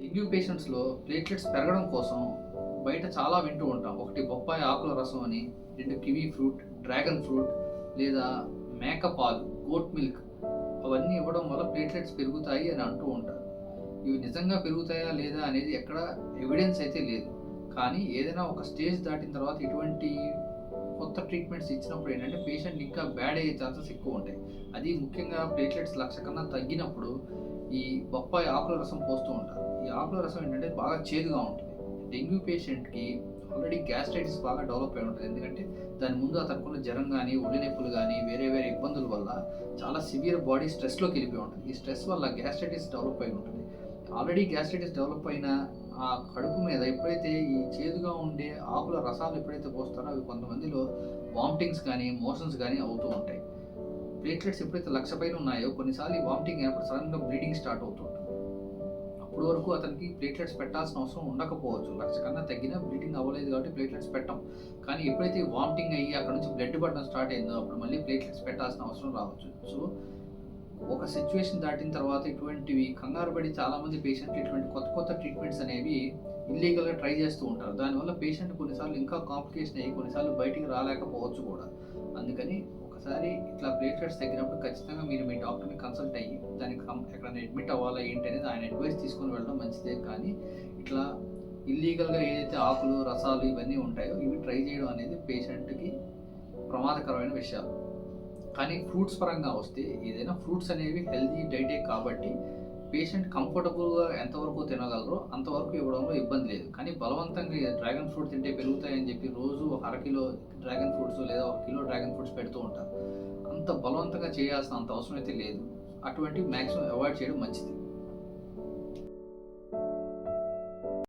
Dengue పేషెంట్స్లో platelets పెరగడం కోసం బయట చాలా వింటూ ఉంటాం. ఒకటి బొప్పాయి ఆకుల రసం అని రెండు కివీ ఫ్రూట్ డ్రాగన్ ఫ్రూట్ లేదా మేక పాలు గోట్ మిల్క్ అవన్నీ ఇవ్వడం వల్ల ప్లేట్లెట్స్ పెరుగుతాయి అని అంటూ ఉంటారు. ఇవి నిజంగా పెరుగుతాయా లేదా అనేది ఎక్కడ ఎవిడెన్స్ అయితే లేదు. కానీ ఏదైనా ఒక స్టేజ్ దాటిన తర్వాత ఇటువంటి కొత్త ట్రీట్మెంట్స్ ఇచ్చినప్పుడు ఏంటంటే పేషెంట్ ఇంకా బ్యాడ్ అయ్యే ఛాన్సెస్ ఎక్కువ ఉంటాయి. అది ముఖ్యంగా ప్లేట్లెట్స్ లక్ష కన్నా తగ్గినప్పుడు ఈ బొప్పాయి ఆకుల రసం పోస్తూ ఉంటారు. ఈ ఆకుల రసం ఏంటంటే బాగా చేదుగా ఉంటుంది. డెంగ్యూ పేషెంట్కి ఆల్రెడీ గ్యాస్ట్రైటిస్ బాగా డెవలప్ అయి ఉంటుంది. ఎందుకంటే దాని ముందు అతనుకున్న జ్వరం కానీ ఒళ్ళు నొప్పులు కానీ వేరే వేరే ఇబ్బందుల వల్ల చాలా సివియర్ బాడీ స్ట్రెస్లోకి వెళ్ళిపోయి ఉంటుంది. ఈ స్ట్రెస్ వల్ల గ్యాస్ట్రైటిస్ డెవలప్ అయి ఉంటుంది. ఆల్రెడీ గ్యాస్ట్రైటిస్ డెవలప్ అయిన ఆ కడుపు మీద ఎప్పుడైతే ఈ చేదుగా ఉండే ఆకుల రసాలు ఎప్పుడైతే పోస్తారో అవి కొంతమందిలో వామిటింగ్స్ కానీ మోషన్స్ కానీ అవుతూ ఉంటాయి. ప్లేట్లెట్స్ ఎప్పుడైతే లక్ష పైన ఉన్నాయో కొన్నిసార్లు వామిటింగ్ అయినప్పుడు సడన్గా బ్లీడింగ్ స్టార్ట్ అవుతుంటుంది. అప్పటి వరకు అతనికి ప్లేట్లెట్స్ పెట్టాల్సిన అవసరం ఉండకపోవచ్చు. లక్ష కన్నా తగ్గినా బ్లీడింగ్ అవ్వలేదు కాబట్టి ప్లేట్లెట్స్ పెట్టాం. కానీ ఎప్పుడైతే వామిటింగ్ అయ్యి అక్కడ నుంచి బ్లడ్ పడడం స్టార్ట్ అయిందో అప్పుడు మళ్ళీ ప్లేట్లెట్స్ పెట్టాల్సిన అవసరం రావచ్చు. సో ఒక సిచ్యువేషన్ దాటిన తర్వాత ఇటువంటివి కంగారు పడి చాలామంది పేషెంట్లు ఇటువంటి కొత్త కొత్త ట్రీట్మెంట్స్ అనేవి ఇల్లీగల్గా ట్రై చేస్తూ ఉంటారు. దానివల్ల పేషెంట్ కొన్నిసార్లు ఇంకా కాంప్లికేషన్ అయ్యి కొన్నిసార్లు బయటికి రాలేకపోవచ్చు కూడా. అందుకని ఒకసారి ఇట్లా ప్లేట్లెట్స్ తగ్గినప్పుడు ఖచ్చితంగా మీరు మీ డాక్టర్ని కన్సల్ట్ అయ్యి దానికి ఎక్కడైనా అడ్మిట్ అవ్వాలా ఏంటి అనేది ఆయన అడ్వైస్ తీసుకొని వెళ్ళడం మంచిదే. కానీ ఇట్లా ఇల్లీగల్గా ఏదైతే ఆకులు రసాలు ఇవన్నీ ఉంటాయో ఇవి ట్రై చేయడం అనేది పేషెంట్కి ప్రమాదకరమైన విషయాలు. కానీ ఫ్రూట్స్ పరంగా వస్తే ఏదైనా ఫ్రూట్స్ అనేవి హెల్తీ డైటే కాబట్టి పేషెంట్ కంఫర్టబుల్గా ఎంతవరకు తినగలరో అంతవరకు ఇవ్వడంలో ఇబ్బంది లేదు. కానీ బలవంతంగా డ్రాగన్ ఫ్రూట్ తింటే పెరుగుతాయని చెప్పి రోజు ఒక అర కిలో డ్రాగన్ ఫ్రూట్స్ లేదా ఒక కిలో డ్రాగన్ ఫ్రూట్స్ పెడుతూ ఉంటారు. అంత బలవంతంగా చేయాల్సిన అంత అవసరం అయితే లేదు. అటువంటివి మ్యాక్సిమం అవాయిడ్ చేయడం మంచిది.